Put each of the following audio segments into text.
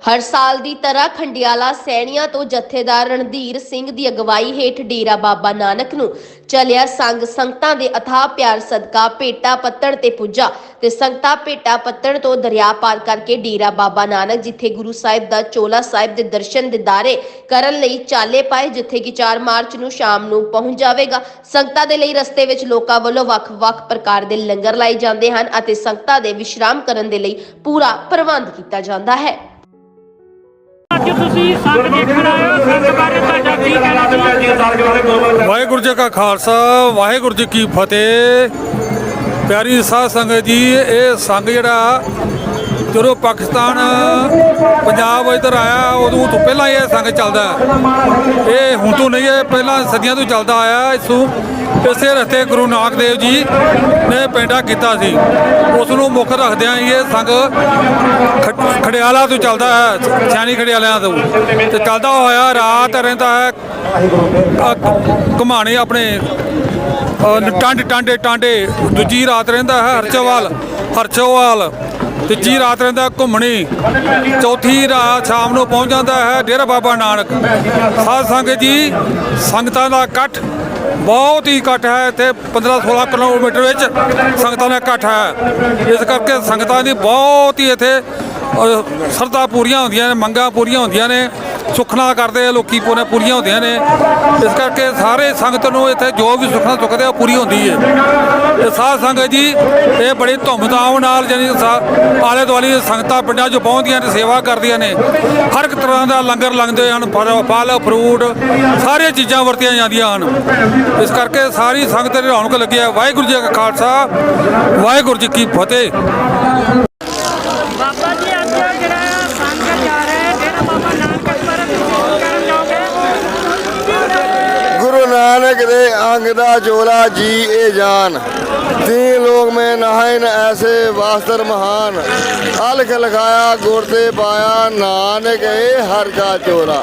ਹਰ ਸਾਲ ਦੀ ਤਰ੍ਹਾਂ ਖੰਡਿਆਲਾ ਸੈਣੀਆਂ ਤੋਂ ਜਥੇਦਾਰ ਰਣਧੀਰ ਸਿੰਘ ਦੀ ਅਗਵਾਈ ਹੇਠ ਡੇਰਾ ਬਾਬਾ ਨਾਨਕ ਨੂੰ ਚਲਿਆ ਸੰਗ। ਸੰਗਤਾਂ ਦੇ ਅਥਾਹ ਪਿਆਰ ਸਦਕਾ ਭੇਟਾ ਪੱਤਣ ਤੇ ਪੁੱਜਾ ਤੇ ਸੰਗਤਾਂ ਭੇਟਾ ਪੱਤਣ ਤੋਂ ਦਰਿਆ ਪਾਰ ਕਰਕੇ ਡੇਰਾ ਬਾਬਾ ਨਾਨਕ, ਜਿੱਥੇ ਗੁਰੂ ਸਾਹਿਬ ਦਾ ਚੋਲਾ ਸਾਹਿਬ ਦੇ ਦਰਸ਼ਨ ਦਿਦਾਰੇ ਕਰਨ ਲਈ ਚਾਲੇ ਪਾਏ, ਜਿੱਥੇ ਕਿ 4 ਮਾਰਚ ਨੂੰ ਸ਼ਾਮ ਨੂੰ ਪਹੁੰਚ ਜਾਵੇਗਾ। ਸੰਗਤਾਂ ਦੇ ਲਈ ਰਸਤੇ ਵਿੱਚ ਲੋਕਾਂ ਵੱਲੋਂ ਵੱਖ-ਵੱਖ ਪ੍ਰਕਾਰ ਦੇ ਲੰਗਰ ਲਾਏ ਜਾਂਦੇ ਹਨ ਅਤੇ ਸੰਗਤਾਂ ਦੇ ਵਿਸ਼ਰਾਮ ਕਰਨ ਦੇ ਲਈ ਪੂਰਾ ਪ੍ਰਬੰਧ ਕੀਤਾ ਜਾਂਦਾ ਹੈ। ਅੱਜ ਤੁਸੀਂ ਸੰਗ ਦੇਖਣ ਆਏ ਹੋ ਸੰਗ ਬਾਰੇ ਤੁਹਾਡਾ ਕੀ ਕਹਿਣਾ ਚਾਹੋਗੇ? ਵਾਹਿਗੁਰੂ ਜੀ ਕਾ ਖਾਲਸਾ ਵਾਹਿਗੁਰੂ ਜੀ ਕੀ ਫਤਿਹ। ਪਿਆਰੀ ਸਾਧ ਸੰਗਤ ਜੀ ਇਹ ਸੰਗ ਜਿਹੜਾ ਜਦੋਂ ਪਾਕਿਸਤਾਨ ਪੰਜਾਬ ਇੱਧਰ ਆਇਆ ਉਦੋਂ ਤੋਂ ਪਹਿਲਾਂ ਇਹ ਸੰਗ ਚੱਲਦਾ ਹੈ। ਇਹ ਹੁਣ ਤੋਂ ਨਹੀਂ ਇਹ ਪਹਿਲਾਂ ਸਦੀਆਂ ਤੋਂ ਚੱਲਦਾ ਆਇਆ ਇਸ ਨੂੰ ਇਸੇ ਰਸਤੇ ਗੁਰੂ ਨਾਨਕ ਦੇਵ ਜੀ ਨੇ ਪੈਂਡਾ ਕੀਤਾ ਸੀ। ਉਸ ਨੂੰ ਮੁੱਖ ਰੱਖਦਿਆਂ ਇਹ ਸੰਗ ਖ- ਖੜਿਆਲਾ ਤੋਂ ਚੱਲਦਾ ਹੈ ਸਿਆਣੀ ਖੜਿਆਲਿਆਂ ਤੋਂ। ਤੇ ਚੱਲਦਾ ਹੋਇਆ ਰਾਤ ਰਹਿੰਦਾ ਹੈ ਘਮਾਣੇ ਆਪਣੇ ਅਹ, ਟਾਂਡੇ ਟਾਂਡੇ ਟਾਂਡੇ ਦੂਜੀ ਰਾਤ ਰਹਿੰਦਾ ਹੈ ਹਰਚੋਵਾਲ ਹਰਚੋਵਾਲ। ਤੀਜੀ ਰਾਤ ਰਹਿੰਦਾ ਘੁੰਮਣੀ। ਚੌਥੀ ਰਾਤ ਸ਼ਾਮ ਨੂੰ ਪਹੁੰਚ ਜਾਂਦਾ ਹੈ ਡੇਰਾ ਬਾਬਾ ਨਾਨਕ। ਸਾਧ ਸੰਗਤ ਜੀ ਸੰਗਤਾਂ ਦਾ ਇਕੱਠ ਬਹੁਤ ਹੀ ਇਕੱਠ ਹੈ। ਇੱਥੇ 15 16 ਕਿਲੋਮੀਟਰ ਵਿੱਚ ਸੰਗਤਾਂ ਦਾ ਇਕੱਠ ਹੈ। ਇਸ ਕਰਕੇ ਸੰਗਤਾਂ ਦੀ ਬਹੁਤ ਹੀ ਇੱਥੇ ਅਹ, ਸਰਧਾ ਪੂਰੀਆਂ ਹੁੰਦੀਆਂ ਨੇ ਮੰਗਾਂ ਪੂਰੀਆਂ ਹੁੰਦੀਆਂ ਨੇ। ਸੁਖਨਾ ਕਰਦੇ ਆ, ਲੋਕੀ ਪੂਰੇ ਪੂਰੀਆਂ ਹੁੰਦੀਆਂ ਨੇ। ਇਸ ਕਰਕੇ ਸਾਰੇ ਸੰਗਤ ਨੂੰ ਇੱਥੇ ਜੋ ਵੀ ਸੁਖਨਾ ਚੁੱਕਦੇ ਆ, ਉਹ ਪੂਰੀ ਹੁੰਦੀ ਹੈ ਇਹ ਸਾਧ ਸੰਗਤ ਜੀ, ਇਹ ਬੜੀ ਧੁੰਮਧਾਮ ਨਾਲ ਜਾਨੀ ਸਾ- ਆਲੇ ਦੁਆਲੇ ਸੰਗਤਾਂ ਪਿੰਡਾਂ 'ਚ ਪਹੁੰਚਦੀਆਂ ਨੇ, ਸੇਵਾ ਕਰਦੀਆਂ ਨੇ। ਹਰ ਇੱਕ ਤਰ੍ਹਾਂ ਦਾ ਲੰਗਰ ਲੰਗਦੇ ਹਨ, ਫਲ ਫਲ, ਫਰੂਟ ਸਾਰੀਆਂ ਚੀਜ਼ਾਂ ਵਰਤੀਆਂ ਜਾਂਦੀਆਂ ਹਨ। ਇਸ ਕਰਕੇ ਸਾਰੀ ਸੰਗਤ ਦੇ ਰੌਣਕ ਲੱਗੀ ਹੈ। ਵਾਹਿਗੁਰੂ ਜੀ ਕਾ ਖਾਲਸਾ, ਵਾਹਿਗੁਰੂ ਜੀ ਕੀ ਫਤਿਹ ਬਾਬਾ ਜੀ ਅੱਜ ਜਿਹੜਾ ਸੰਗ ਜਾ ਰਿਹਾ ਹੈ ਡੇਰਾ ਬਾਬਾ ਨਾਨਕ ਬਾਰੇ ਤੁਸੀਂ ਕੀ ਕਹਿਣਾ ਚਾਹੋਗੇ ਗੁਰੂ ਨਾਨਕ ਦੇ ਅੰਗ ਦਾ ਚੋਲਾ ਜੀ ਇਹ ਜਾਨ तीन लोग में नहायन ऐसे वास्तर महान अलख लखाया गुरते पाया नानक ए हर का चोला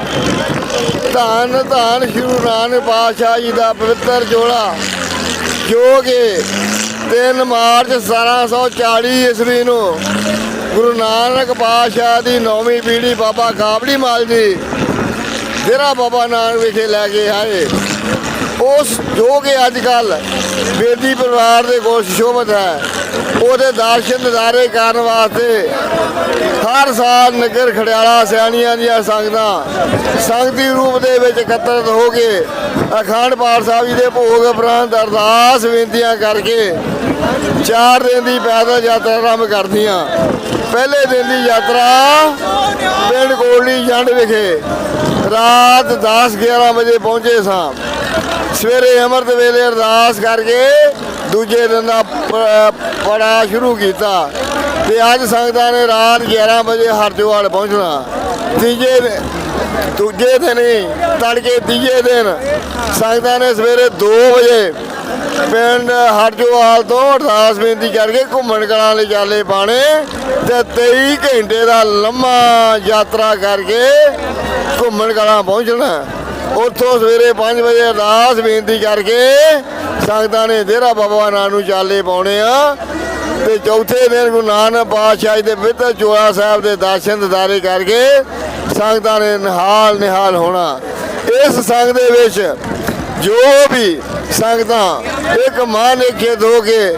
ਧੰਨ ਧੰਨ ਸ਼੍ਰੀ ਨਾਨਕ ਪਾਤਸ਼ਾਹ ਜੀ ਦਾ ਪਵਿੱਤਰ ਜੋੜਾ ਜੋ ਕਿ 3 ਮਾਰਚ 1740 ਈਸਵੀ ਨੂੰ ਗੁਰੂ ਨਾਨਕ ਪਾਤਸ਼ਾਹ ਦੀ ਨੌਵੀਂ ਪੀੜ੍ਹੀ ਬਾਬਾ ਕਾਬਲੀ ਮਾਲ ਜੀ ਡੇਰਾ ਬਾਬਾ ਨਾਨਕ ਵਿਖੇ ਲੈ ਕੇ ਆਏ ਉਸ ਜੋ ਕਿ ਅੱਜ ਕੱਲ ਬੇਦੀ ਪਰਿਵਾਰ ਦੇ ਕੋਲ ਸ਼ੋਭਤ ਹੈ, ਉਹਦੇ ਦਰਸ਼ਨ ਦਿਦਾਰੇ ਕਰਨ ਵਾਸਤੇ ਹਰ ਸਾਲ ਨਗਰ ਖੜਿਆਲਾ ਸਿਆਣੀਆਂ ਦੀਆਂ ਸੰਗਤਾਂ ਸੰਗਤੀ ਰੂਪ ਦੇ ਵਿੱਚ ਇਕੱਤਰਤ ਹੋ ਕੇ ਅਖੰਡ ਪਾਠ ਸਾਹਿਬ ਜੀ ਦੇ ਭੋਗ ਉਪਰੰਤ ਅਰਦਾਸ ਬੇਨਤੀਆਂ ਕਰਕੇ ਚਾਰ ਦਿਨ ਦੀ ਪੈਦਲ ਯਾਤਰਾ ਆਰੰਭ ਕਰਦੀਆਂ। ਪਹਿਲੇ ਦਿਨ ਦੀ ਯਾਤਰਾ ਪਿੰਡ ਕੋਲੀ ਜੰਡ ਵਿਖੇ ਰਾਤ 10 11 ਵਜੇ ਪਹੁੰਚੇ ਸਾਂ। ਸਵੇਰੇ ਅੰਮ੍ਰਿਤ ਵੇਲੇ ਅਰਦਾਸ ਕਰਕੇ ਦੂਜੇ ਦਿਨ ਦਾ ਪ- ਪੜਾ ਸ਼ੁਰੂ ਕੀਤਾ। ਤੇ ਅੱਜ ਸੰਗਤਾਂ ਨੇ ਰਾਤ 11 ਵਜੇ ਹਰਜੋਵਾਲ ਪਹੁੰਚਣਾ। ਤੀਜੇ ਦੂਜੇ ਦਿਨ ਹੀ ਤੜਕੇ ਤੀਜੇ ਦਿਨ ਸੰਗਤਾਂ ਨੇ ਸਵੇਰੇ 2 ਵਜੇ ਪਿੰਡ ਹਰਜੋਵਾਲ ਤੋਂ ਅਰਦਾਸ ਬੇਨਤੀ ਕਰਕੇ ਘੁੰਮਣ ਕਲਾਂ ਲਈ ਚਾਲੇ ਪਾਣੇ ਤੇ 23 ਘੰਟੇ ਦਾ ਲੰਮਾ ਯਾਤਰਾ ਕਰਕੇ ਘੁੰਮਣ ਕਲਾਂ ਪਹੁੰਚਣਾ। ਉੱਥੋਂ ਸਵੇਰੇ 5 ਵਜੇ ਅਰਦਾਸ ਬੇਨਤੀ ਕਰਕੇ ਸੰਗਤਾਂ ਨੇ ਡੇਰਾ ਬਾਬਾ ਨਾਨਕ ਨੂੰ ਚਾਲੇ ਪਾਉਣੇ ਆ। ਤੇ ਚੌਥੇ ਦਿਨ ਗੁਰੂ ਨਾਨਕ ਪਾਤਸ਼ਾਹ ਜੀ ਦੇ ਪਵਿੱਤਰ ਚੋਲਾ ਸਾਹਿਬ ਦੇ ਦਰਸ਼ਨ ਦਿਦਾਰੇ ਕਰਕੇ ਸੰਗਤਾਂ ਨੇ ਨਿਹਾਲ ਨਿਹਾਲ ਹੋਣਾ। ਇਸ ਸੰਗ ਦੇ ਵਿੱਚ ਜੋ ਵੀ ਸੰਗਤਾਂ ਇੱਕ ਮਨ ਇਕੇਤ ਹੋ ਕੇ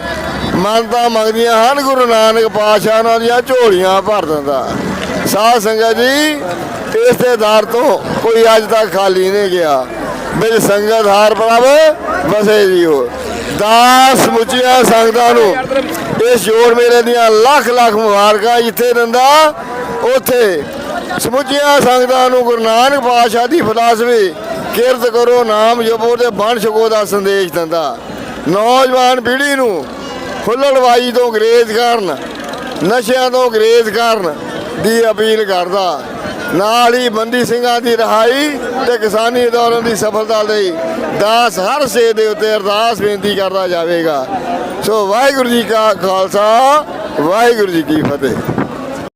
ਮੰਨਤਾ ਮੰਗਦੀਆਂ ਹਨ, ਗੁਰੂ ਨਾਨਕ ਪਾਤਸ਼ਾਹ ਉਹਨਾਂ ਦੀਆਂ ਝੋਲੀਆਂ ਭਰ ਦਿੰਦਾ। ਸਾਧ ਸੰਗਤ ਜੀ, ਇਸ ਦੇ ਦਰ ਤੋਂ ਕੋਈ ਅੱਜ ਤੱਕ ਖਾਲੀ ਨਹੀਂ ਗਿਆ। ਮੇਰੀ ਸੰਗਤ ਹਾਰ ਪ੍ਰਭ, ਵਸੇ ਜੀਓ ਦਾਸ ਮੁਚੀਆਂ ਸੰਗਤਾਂ ਨੂੰ ਇਸ ਜੋੜ ਮੇਲੇ ਦੀਆਂ ਲੱਖ ਲੱਖ ਮੁਬਾਰਕਾਂ ਜਿੱਥੇ ਦਿੰਦਾ। ਉੱਥੇ ਸਮੁੱਚੀਆਂ ਸੰਗਤਾਂ ਨੂੰ ਗੁਰੂ ਨਾਨਕ ਪਾਤਸ਼ਾਹ ਦੀ ਫਲਸਫੀ, ਕਿਰਤ ਕਰੋ, ਨਾਮ ਜਪੋ ਤੇ ਬਣ ਛਕੋ ਦਾ ਸੰਦੇਸ਼ ਦਿੰਦਾ। ਨੌਜਵਾਨ ਪੀੜ੍ਹੀ ਨੂੰ ਹੁੱਲੜਵਾਈ ਤੋਂ ਗਰੇਜ਼ ਕਰਨ, ਨਸ਼ਿਆਂ ਤੋਂ ਗਰੇਜ਼ ਕਰਨ ਦੀ ਅਪੀਲ ਕਰਦਾ। ਨਾਲ ਹੀ ਬੰਦੀ ਸਿੰਘਾਂ ਦੀ ਰਹਾਈ ਤੇ ਕਿਸਾਨੀ ਅੰਦੋਲਨ ਦੀ ਸਫਲਤਾ ਲਈ ਦਾਸ ਹਰ ਸੇ ਦੇ ਉੱਤੇ ਅਰਦਾਸ ਬੇਨਤੀ ਕਰਦਾ ਜਾਵੇਗਾ। ਸੋ ਵਾਹਿਗੁਰੂ ਜੀ ਕਾ ਖਾਲਸਾ, ਵਾਹਿਗੁਰੂ ਜੀ ਕੀ ਫਤਿਹ।